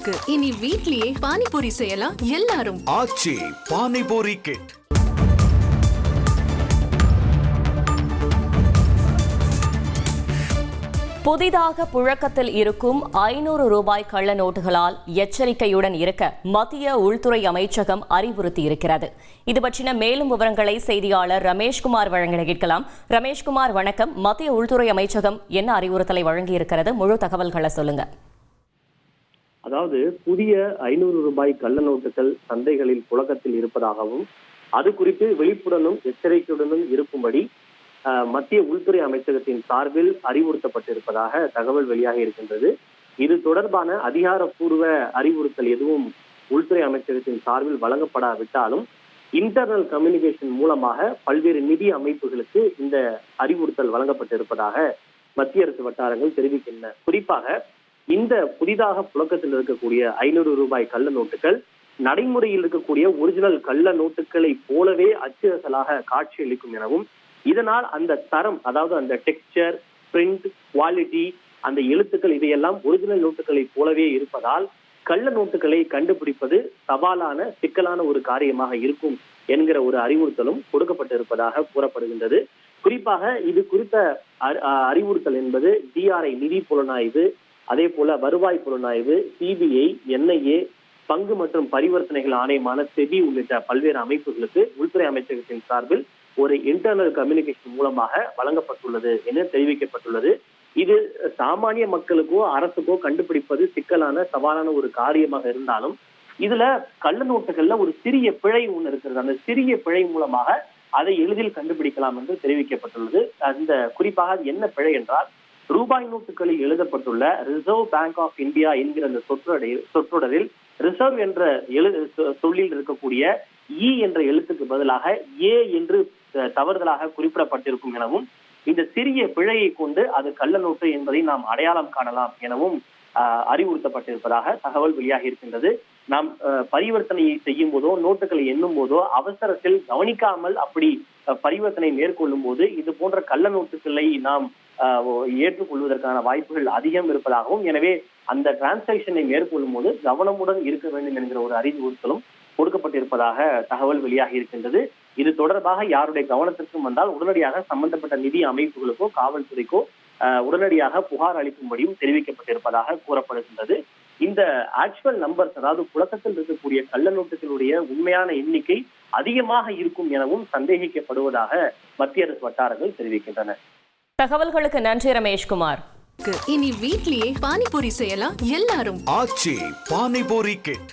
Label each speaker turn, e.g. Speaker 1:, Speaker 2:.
Speaker 1: இருக்கு. இனி வீட்லயே பானிபூரி செய்யலாம் எல்லாரும்.
Speaker 2: ஆச்சி பானிபூரி கிட்
Speaker 3: புதிதாக புழக்கத்தில் இருக்கும் ஐநூறு ரூபாய் கள்ள நோட்டுகளால் எச்சரிக்கையுடன் இருக்க மத்திய உள்துறை அமைச்சகம் அறிவுறுத்தியிருக்கிறது. இது பற்றின மேலும் விவரங்களை செய்தியாளர் ரமேஷ்குமார் வழங்க கேட்கலாம். ரமேஷ்குமார் வணக்கம். மத்திய உள்துறை அமைச்சகம் என்ன அறிவுறுத்தலை வழங்கியிருக்கிறது? முழு தகவல்களை சொல்லுங்க.
Speaker 4: அதாவது புதிய ஐநூறு ரூபாய் கள்ள நோட்டுகள் சந்தைகளில் புழக்கத்தில் இருப்பதாகவும் அது குறித்து விழிப்புடனும் எச்சரிக்கையுடனும் இருக்கும்படி மத்திய உள்துறை அமைச்சகத்தின் சார்பில் அறிவுறுத்தப்பட்டிருப்பதாக தகவல் வெளியாகி இருக்கின்றது. இது தொடர்பான அதிகாரப்பூர்வ அறிவுறுத்தல் எதுவும் உள்துறை அமைச்சகத்தின் சார்பில் வழங்கப்படாவிட்டாலும் இன்டர்னல் கம்யூனிகேஷன் மூலமாக பல்வேறு நிதி அமைப்புகளுக்கு இந்த அறிவுறுத்தல் வழங்கப்பட்டிருப்பதாக மத்திய அரசு வட்டாரங்கள் தெரிவிக்கின்றன. குறிப்பாக இந்த புதிதாக புழக்கத்தில் இருக்கக்கூடிய ஐநூறு ரூபாய் கள்ள நோட்டுகள் நடைமுறையில் இருக்கக்கூடிய ஒரிஜினல் கள்ள நோட்டுகளை போலவே அச்சு அசலாக காட்சியளிக்கும் எனவும் இதனால் அந்த தரம் அதாவது அந்த டெக்ஸ்சர் பிரிண்ட் குவாலிட்டி அந்த எழுத்துக்கள் இதையெல்லாம் ஒரிஜினல் நோட்டுகளை போலவே இருப்பதால் கள்ள நோட்டுகளை கண்டுபிடிப்பது சவாலான சிக்கலான ஒரு காரியமாக இருக்கும் என்கிற ஒரு அறிவுறுத்தலும் கொடுக்கப்பட்டிருப்பதாக கூறப்படுகின்றது. குறிப்பாக இது குறித்த அறி- அஹ் அறிவுறுத்தல் என்பது டிஆர்ஐ நிதி புலனாய்வு அதே போல வருவாய் புலனாய்வு சிபிஐ என்ஐஏ பங்கு மற்றும் பரிவர்த்தனைகள் ஆணையமான செபி உள்ளிட்ட பல்வேறு அமைப்புகளுக்கு உள்துறை அமைச்சகத்தின் சார்பில் ஒரு இன்டர்னல் கம்யூனிகேஷன் மூலமாக வழங்கப்பட்டுள்ளது என தெரிவிக்கப்பட்டுள்ளது. இது சாமானிய மக்களுக்கோ அரசுக்கோ கண்டுபிடிப்பது சிக்கலான சவாலான ஒரு காரியமாக இருந்தாலும் இதுல கள்ள நோட்டுகள்ல ஒரு சிறிய பிழை ஒண்ணு இருக்கிறது. அந்த சிறிய பிழை மூலமாக அதை எளிதில் கண்டுபிடிக்கலாம் என்று தெரிவிக்கப்பட்டுள்ளது. அந்த குறிப்பாக அது என்ன பிழை என்றால் ரூபாய் நோட்டுகளில் எழுதப்பட்டுள்ள ரிசர்வ் பேங்க் ஆஃப் இந்தியா என்கிற அந்த சொற்றொடரில் சொற்றொடரில் ரிசர்வ் என்ற எழு சொல்லில் இருக்கக்கூடிய இ என்ற எழுத்துக்கு பதிலாக ஏ என்று தவறுதலாக குறிப்பிடப்பட்டிருக்கும் எனவும் இந்த சிறிய பிழையை கொண்டு அது கள்ள நோட்டு என்பதை நாம் அடையாளம் காணலாம் எனவும் ஆஹ், அறிவுறுத்தப்பட்டிருப்பதாக தகவல் வெளியாகி இருக்கின்றது. நாம் பரிவர்த்தனையை செய்யும் போதோ நோட்டுகளை எண்ணும் போதோ அவசரத்தில் கவனிக்காமல் அப்படி பரிவர்த்தனை மேற்கொள்ளும் போது இது போன்ற கள்ள நோட்டுகளை நாம் ஏற்றுக்கொள்வதற்கான வாய்ப்புகள் அதிகம் இருப்பதாகவும் எனவே அந்த டிரான்சாக்ஷனை மேற்கொள்ளும் போது கவனமுடன் இருக்க வேண்டும் என்கிற ஒரு அறிவுறுத்தலும் கொடுக்கப்பட்டிருப்பதாக தகவல் வெளியாகி இருக்கின்றது. இது தொடர்பாக யாருடைய கவனத்திற்கும் வந்தால் உடனடியாக சம்பந்தப்பட்ட நிதி அமைப்புகளுக்கோ காவல்துறைக்கோ உடனடியாக புகார் அளிக்கும்படியும் தெரிவிக்கப்பட்டிருப்பதாக கூறப்படுகின்றது. இந்த ஆக்சுவல் நம்பர்ஸ் அதாவது புழக்கத்தில் இருக்கக்கூடிய கள்ள நோட்டுகளுடைய உண்மையான எண்ணிக்கை அதிகமாக இருக்கும் எனவும் சந்தேகிக்கப்படுவதாக மத்திய அரசு வட்டாரங்கள் தெரிவிக்கின்றன.
Speaker 3: தகவல்களுக்கு நன்றி ரமேஷ்குமார்.
Speaker 1: இனி வீட்லயே பானிபூரி செய்யலாம் எல்லாரும்.
Speaker 2: ஆச்சி பானிபூரி கிட்